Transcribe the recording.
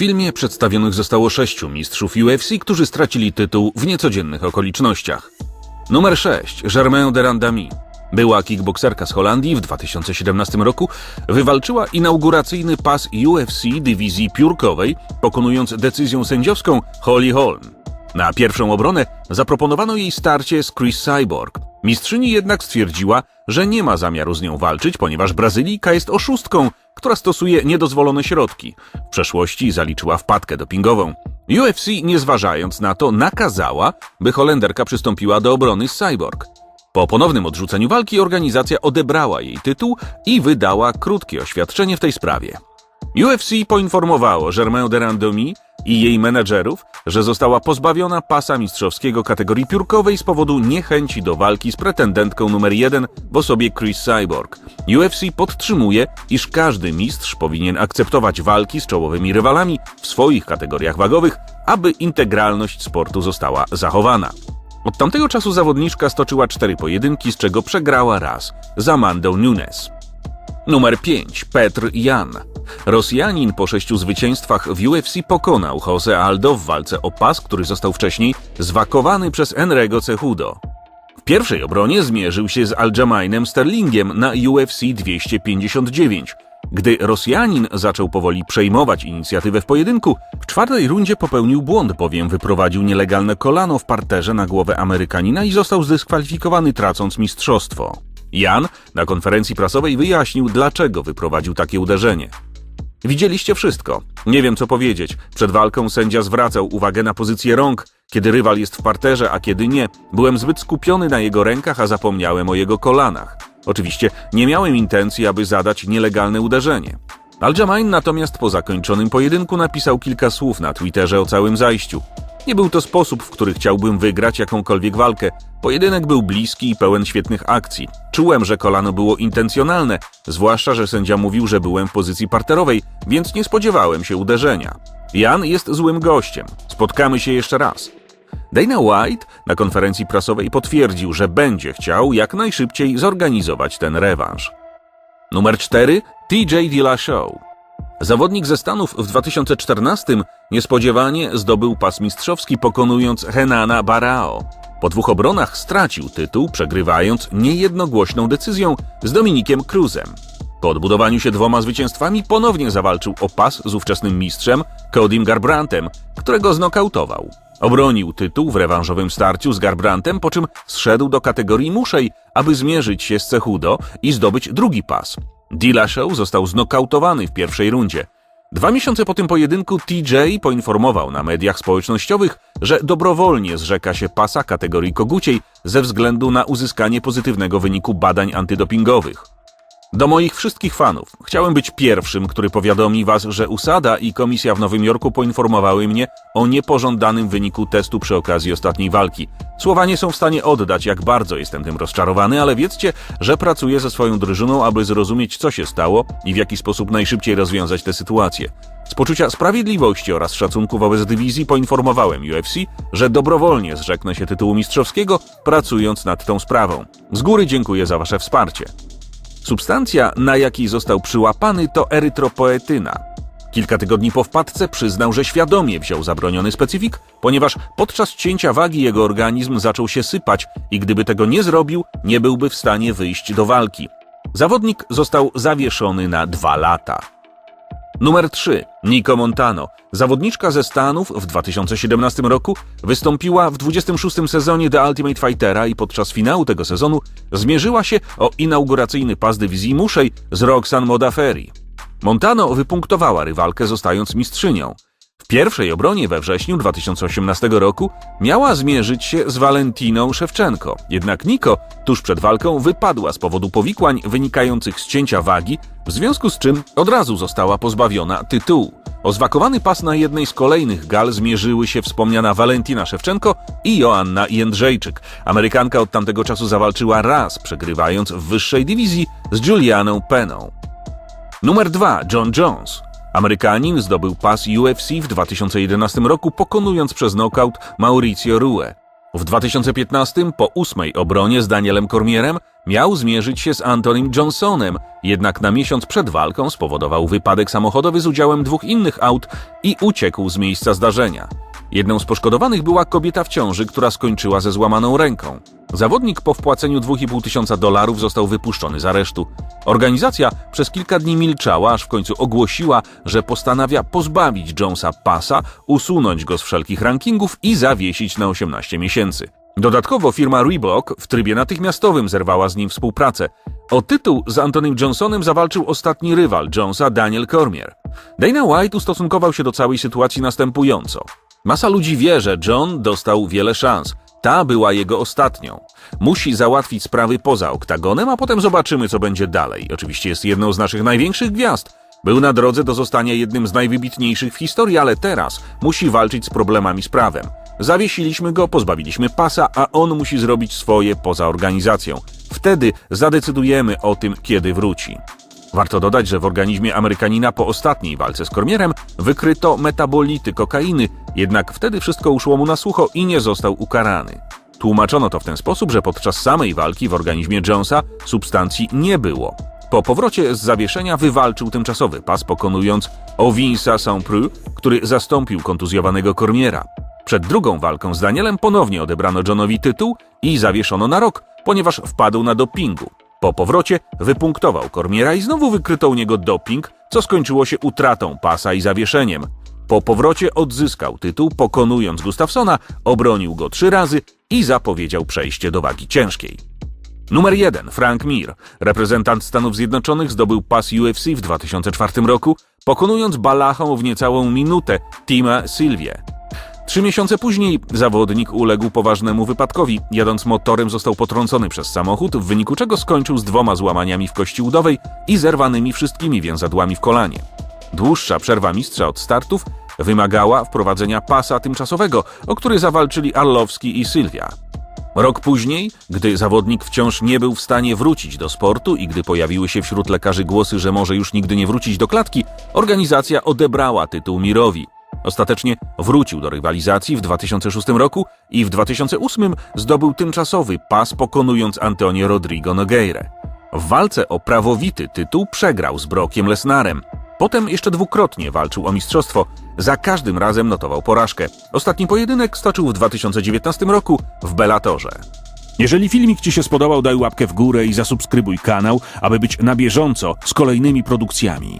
filmie przedstawionych zostało sześciu mistrzów UFC, którzy stracili tytuł w niecodziennych okolicznościach. Numer 6. Germain de Randami. Była kickbokserka z Holandii w 2017 roku, wywalczyła inauguracyjny pas UFC dywizji piórkowej, pokonując decyzją sędziowską Holly Holm. Na pierwszą obronę zaproponowano jej starcie z Chris Cyborg. Mistrzyni jednak stwierdziła, że nie ma zamiaru z nią walczyć, ponieważ Brazylijka jest oszustką, która stosuje niedozwolone środki. W przeszłości zaliczyła wpadkę dopingową. UFC, nie zważając na to, nakazała, by Holenderka przystąpiła do obrony z Cyborg. Po ponownym odrzuceniu walki organizacja odebrała jej tytuł i wydała krótkie oświadczenie w tej sprawie. UFC poinformowało Germain de Randomi i jej menedżerów, że została pozbawiona pasa mistrzowskiego kategorii piórkowej z powodu niechęci do walki z pretendentką numer jeden w osobie Chris Cyborg. UFC podtrzymuje, iż każdy mistrz powinien akceptować walki z czołowymi rywalami w swoich kategoriach wagowych, aby integralność sportu została zachowana. Od tamtego czasu zawodniczka stoczyła cztery pojedynki, z czego przegrała raz z Amandą Nunes. Numer 5. Petr Jan. Rosjanin po sześciu zwycięstwach w UFC pokonał Jose Aldo w walce o pas, który został wcześniej zwakowany przez Enrego Cejudo. W pierwszej obronie zmierzył się z Aljamainem Sterlingiem na UFC 259. Gdy Rosjanin zaczął powoli przejmować inicjatywę w pojedynku, w czwartej rundzie popełnił błąd, bowiem wyprowadził nielegalne kolano w parterze na głowę Amerykanina i został zdyskwalifikowany, tracąc mistrzostwo. Jan na konferencji prasowej wyjaśnił, dlaczego wyprowadził takie uderzenie. Widzieliście wszystko. Nie wiem, co powiedzieć. Przed walką sędzia zwracał uwagę na pozycję rąk, kiedy rywal jest w parterze, a kiedy nie. Byłem zbyt skupiony na jego rękach, a zapomniałem o jego kolanach. Oczywiście nie miałem intencji, aby zadać nielegalne uderzenie. Aljamain natomiast po zakończonym pojedynku napisał kilka słów na Twitterze o całym zajściu. Nie był to sposób, w który chciałbym wygrać jakąkolwiek walkę. Pojedynek był bliski i pełen świetnych akcji. Czułem, że kolano było intencjonalne, zwłaszcza, że sędzia mówił, że byłem w pozycji parterowej, więc nie spodziewałem się uderzenia. Jan jest złym gościem. Spotkamy się jeszcze raz. Dana White na konferencji prasowej potwierdził, że będzie chciał jak najszybciej zorganizować ten rewanż. Numer 4. TJ Dillashaw. Zawodnik ze Stanów w 2014 niespodziewanie zdobył pas mistrzowski pokonując Henana Barao. Po dwóch obronach stracił tytuł, przegrywając niejednogłośną decyzją z Dominikiem Cruzem. Po odbudowaniu się dwoma zwycięstwami ponownie zawalczył o pas z ówczesnym mistrzem Codym Garbrantem, którego znokautował. Obronił tytuł w rewanżowym starciu z Garbrantem, po czym zszedł do kategorii muszej, aby zmierzyć się z Cechudo i zdobyć drugi pas. Dillashaw został znokautowany w pierwszej rundzie. Dwa miesiące po tym pojedynku TJ poinformował na mediach społecznościowych, że dobrowolnie zrzeka się pasa kategorii koguciej ze względu na uzyskanie pozytywnego wyniku badań antydopingowych. Do moich wszystkich fanów chciałem być pierwszym, który powiadomi was, że USADA i komisja w Nowym Jorku poinformowały mnie o niepożądanym wyniku testu przy okazji ostatniej walki. Słowa nie są w stanie oddać, jak bardzo jestem tym rozczarowany, ale wiedzcie, że pracuję ze swoją drużyną, aby zrozumieć, co się stało i w jaki sposób najszybciej rozwiązać tę sytuację. Z poczucia sprawiedliwości oraz szacunku wobec dywizji poinformowałem UFC, że dobrowolnie zrzeknę się tytułu mistrzowskiego, pracując nad tą sprawą. Z góry dziękuję za wasze wsparcie. Substancja, na jakiej został przyłapany, to erytropoetyna. Kilka tygodni po wpadce przyznał, że świadomie wziął zabroniony specyfik, ponieważ podczas cięcia wagi jego organizm zaczął się sypać i gdyby tego nie zrobił, nie byłby w stanie wyjść do walki. Zawodnik został zawieszony na dwa lata. Numer 3. Nico Montano. Zawodniczka ze Stanów w 2017 roku wystąpiła w 26. sezonie The Ultimate Fightera i podczas finału tego sezonu zmierzyła się o inauguracyjny pas dywizji muszej z Roxanne Modafferi. Montano wypunktowała rywalkę zostając mistrzynią. W pierwszej obronie we wrześniu 2018 roku miała zmierzyć się z Valentiną Szewczenko, jednak Niko tuż przed walką wypadła z powodu powikłań wynikających z cięcia wagi, w związku z czym od razu została pozbawiona tytułu. O zwakowany pas na jednej z kolejnych gal zmierzyły się wspomniana Valentina Szewczenko i Joanna Jędrzejczyk. Amerykanka od tamtego czasu zawalczyła raz, przegrywając w wyższej dywizji z Julianą Peną. Numer 2. John Jones. Amerykanin zdobył pas UFC w 2011 roku, pokonując przez knockout Mauricio Rue. W 2015 po ósmej obronie z Danielem Cormierem miał zmierzyć się z Antonym Johnsonem, Jednak na miesiąc przed walką spowodował wypadek samochodowy z udziałem dwóch innych aut i uciekł z miejsca zdarzenia. Jedną z poszkodowanych była kobieta w ciąży, która skończyła ze złamaną ręką. Zawodnik po wpłaceniu 2,5 tysiąca dolarów został wypuszczony z aresztu. Organizacja przez kilka dni milczała, aż w końcu ogłosiła, że postanawia pozbawić Jonesa pasa, usunąć go z wszelkich rankingów i zawiesić na 18 miesięcy. Dodatkowo firma Reebok w trybie natychmiastowym zerwała z nim współpracę. O tytuł z Antonym Johnsonem zawalczył ostatni rywal Jonesa, Daniel Cormier. Dana White ustosunkował się do całej sytuacji następująco. Masa ludzi wie, że John dostał wiele szans. Ta była jego ostatnią. Musi załatwić sprawy poza oktagonem, a potem zobaczymy, co będzie dalej. Oczywiście jest jedną z naszych największych gwiazd. Był na drodze do zostania jednym z najwybitniejszych w historii, ale teraz musi walczyć z problemami z prawem. Zawiesiliśmy go, pozbawiliśmy pasa, a on musi zrobić swoje poza organizacją. Wtedy zadecydujemy o tym, kiedy wróci. Warto dodać, że w organizmie Amerykanina po ostatniej walce z Kormierem wykryto metabolity kokainy, jednak wtedy wszystko uszło mu na sucho i nie został ukarany. Tłumaczono to w ten sposób, że podczas samej walki w organizmie Jonesa substancji nie było. Po powrocie z zawieszenia wywalczył tymczasowy pas, pokonując Ovinsa Saint-Preux, który zastąpił kontuzjowanego Kormiera. Przed drugą walką z Danielem ponownie odebrano Johnowi tytuł i zawieszono na rok, ponieważ wpadł na dopingu. Po powrocie wypunktował Kormiera i znowu wykryto u niego doping, co skończyło się utratą pasa i zawieszeniem. Po powrocie odzyskał tytuł, pokonując Gustafsona, obronił go trzy razy i zapowiedział przejście do wagi ciężkiej. Numer 1. Frank Mir, reprezentant Stanów Zjednoczonych, zdobył pas UFC w 2004 roku, pokonując balachą w niecałą minutę Tima Sylwię. Trzy miesiące później zawodnik uległ poważnemu wypadkowi. Jadąc motorem został potrącony przez samochód, w wyniku czego skończył z dwoma złamaniami w kości udowej i zerwanymi wszystkimi więzadłami w kolanie. Dłuższa przerwa mistrza od startów wymagała wprowadzenia pasa tymczasowego, o który zawalczyli Arlowski i Sylwia. Rok później, gdy zawodnik wciąż nie był w stanie wrócić do sportu i gdy pojawiły się wśród lekarzy głosy, że może już nigdy nie wrócić do klatki, organizacja odebrała tytuł Mirowi. Ostatecznie wrócił do rywalizacji w 2006 roku i w 2008 zdobył tymczasowy pas, pokonując Antonio Rodrigo Nogueira. W walce o prawowity tytuł przegrał z Brokiem Lesnarem. Potem jeszcze dwukrotnie walczył o mistrzostwo. Za każdym razem notował porażkę. Ostatni pojedynek stoczył w 2019 roku w Bellatorze. Jeżeli filmik Ci się spodobał, daj łapkę w górę i zasubskrybuj kanał, aby być na bieżąco z kolejnymi produkcjami.